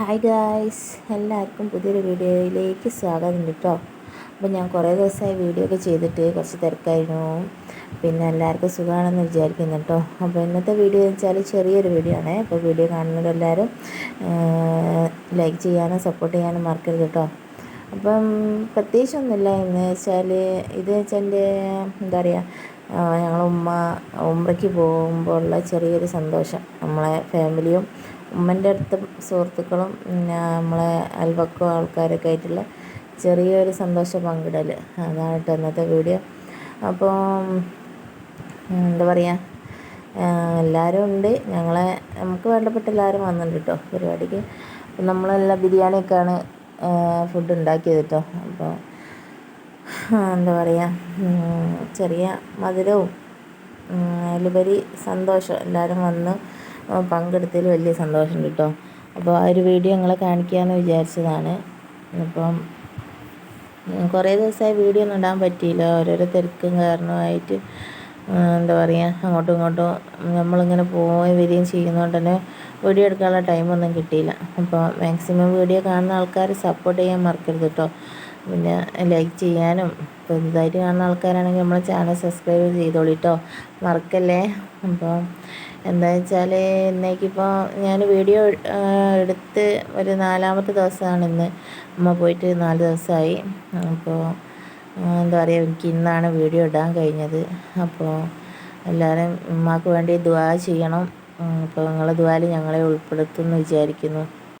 Hi guys എല്ലാവർക്കും പുതിയൊരു വീഡിയോയിലേക്ക് സ്വാഗതം കേട്ടോ അപ്പോൾ ഞാൻ കുറേ ദിവസമായി വീഡിയോ ഒക്കെ ചെയ്തിട്ട് കുറച്ച് തിരക്കായിരുന്നു. പിന്നെ എല്ലാവർക്കും സുഖമാണെന്ന് വിചാരിക്കുന്നു കേട്ടോ അപ്പോൾ ഇന്നത്തെ വീഡിയോ എന്ന് വെച്ചാൽ ചെറിയൊരു വീഡിയോ ആണ്. അപ്പോൾ വീഡിയോ കാണുന്നവരെല്ലാവരും ലൈക്ക് ചെയ്യാനും സപ്പോർട്ട് ചെയ്യാനും മറക്കരുത് കേട്ടോ അപ്പം പ്രത്യേകിച്ചൊന്നുമില്ല. എന്ന് വെച്ചാൽ ഇത് വെച്ചാൽ എന്റെ എന്താ പറയുക ഞങ്ങൾ ഉമ്മ ഉമ്രയ്ക്ക് പോകുമ്പോൾ ഉള്ള ചെറിയൊരു സന്തോഷം. നമ്മളെ ഫാമിലിയും ഉമ്മന്റെ അടുത്ത സുഹൃത്തുക്കളും നമ്മളെ അയൽവക്കോ ആൾക്കാരൊക്കെ ആയിട്ടുള്ള ചെറിയൊരു സന്തോഷ പങ്കിടൽ അതാണ് കേട്ടോ ഇന്നത്തെ വീഡിയോ. അപ്പോൾ എന്താ പറയുക എല്ലാവരും ഉണ്ട്. ഞങ്ങളെ നമുക്ക് വേണ്ടപ്പെട്ട എല്ലാവരും വന്നിട്ടുണ്ട് കേട്ടോ പരിപാടിക്ക്. നമ്മളെല്ലാം ബിരിയാണിയൊക്കെയാണ് ഫുഡ് ഉണ്ടാക്കിയത് കേട്ടോ. അപ്പോൾ എന്താ പറയുക ചെറിയ മധുരവും അതിലുപരി സന്തോഷം എല്ലാവരും വന്ന് പങ്കെടുത്തതിൽ വലിയ സന്തോഷമുണ്ട് കേട്ടോ. അപ്പോൾ ആ ഒരു വീഡിയോ നിങ്ങളെ കാണിക്കാമെന്ന് വിചാരിച്ചതാണ്. അപ്പം കുറേ ദിവസമായി വീഡിയോ ഒന്നും ഇടാൻ പറ്റിയില്ല. ഓരോരോ തിരക്കും കാരണമായിട്ട് എന്താ പറയുക അങ്ങോട്ടും ഇങ്ങോട്ടും നമ്മളിങ്ങനെ പോവുകയും വരികയും ചെയ്യുന്നതുകൊണ്ട് തന്നെ വീഡിയോ എടുക്കാനുള്ള ടൈമൊന്നും കിട്ടിയില്ല. അപ്പോൾ മാക്സിമം വീഡിയോ കാണുന്ന ആൾക്കാർ സപ്പോർട്ട് ചെയ്യാൻ മറക്കരുത് കേട്ടോ. പിന്നെ ലൈക്ക് ചെയ്യാനും ഇപ്പോൾ ഇതായിട്ട് കാണുന്ന ആൾക്കാരാണെങ്കിൽ നമ്മളെ ചാനൽ സബ്സ്ക്രൈബ് ചെയ്തോളൂ കേട്ടോ മറക്കല്ലേ? അപ്പോൾ എന്താ വെച്ചാൽ ഇന്നേക്കിപ്പോൾ ഞാൻ വീഡിയോ എടുത്ത് ഒരു നാലാമത്തെ ദിവസമാണ് ഇന്ന്. അമ്മ പോയിട്ട് നാല് ദിവസമായി അപ്പോൾ എന്താ പറയുക എനിക്ക് ഇന്നാണ് വീഡിയോ ഇടാൻ കഴിഞ്ഞത്. അപ്പോൾ എല്ലാവരും ഉമ്മാക്ക് വേണ്ടി ദുവാ ചെയ്യണം. അപ്പോൾ നിങ്ങളെ ദ്വാൽ ഞങ്ങളെ ഉൾപ്പെടുത്തുമെന്ന് വിചാരിക്കുന്നു.